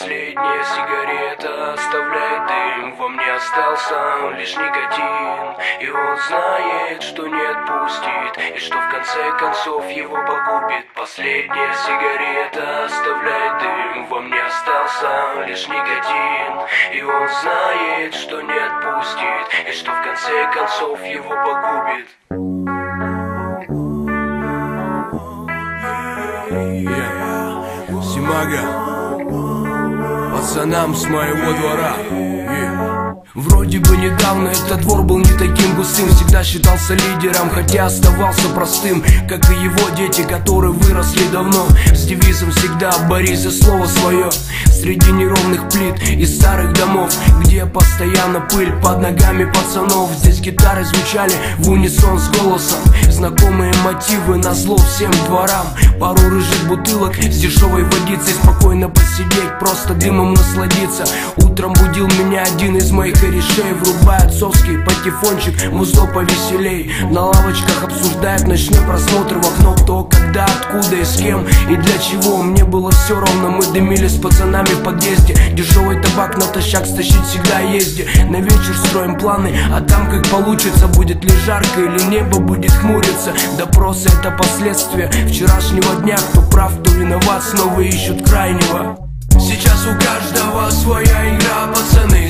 последняя сигарета Оставляет дым, во мне остался лишь никотин. И он знает, что не отпустит И что в конце концов его погубит. Последняя сигарета оставляет дым. Во мне остался лишь никотин. И он знает, что не отпустит И что в конце концов его погубит. Yeah. Симага Пацанам с моего двора. Вроде бы недавно этот двор был не таким густым Всегда считался лидером, хотя оставался простым Как и его дети, которые выросли давно. С девизом всегда борись за слово свое Среди неровных плит и старых домов Где постоянно пыль под ногами пацанов. Здесь гитары звучали в унисон с голосом. Знакомые мотивы на зло всем дворам. Пару рыжих бутылок с дешевой водицей Спокойно посидеть, просто дымом насладиться. Утром будил меня один из моих корешей Врубая отцовский патефончик, музло повеселей На лавочках обсуждают ночной просмотр в окно Кто, когда, откуда и с кем и для чего. Мне было все равно, мы дымили с пацанами в подъезде. Дешевый табак натощак стащить всегда езде. На вечер строим планы, а там как получится Будет ли жарко или небо будет хмуриться. Допросы это последствия вчерашнего дня. Кто прав, кто виноват, снова ищут крайнего Сейчас у каждого своя игра, пацаны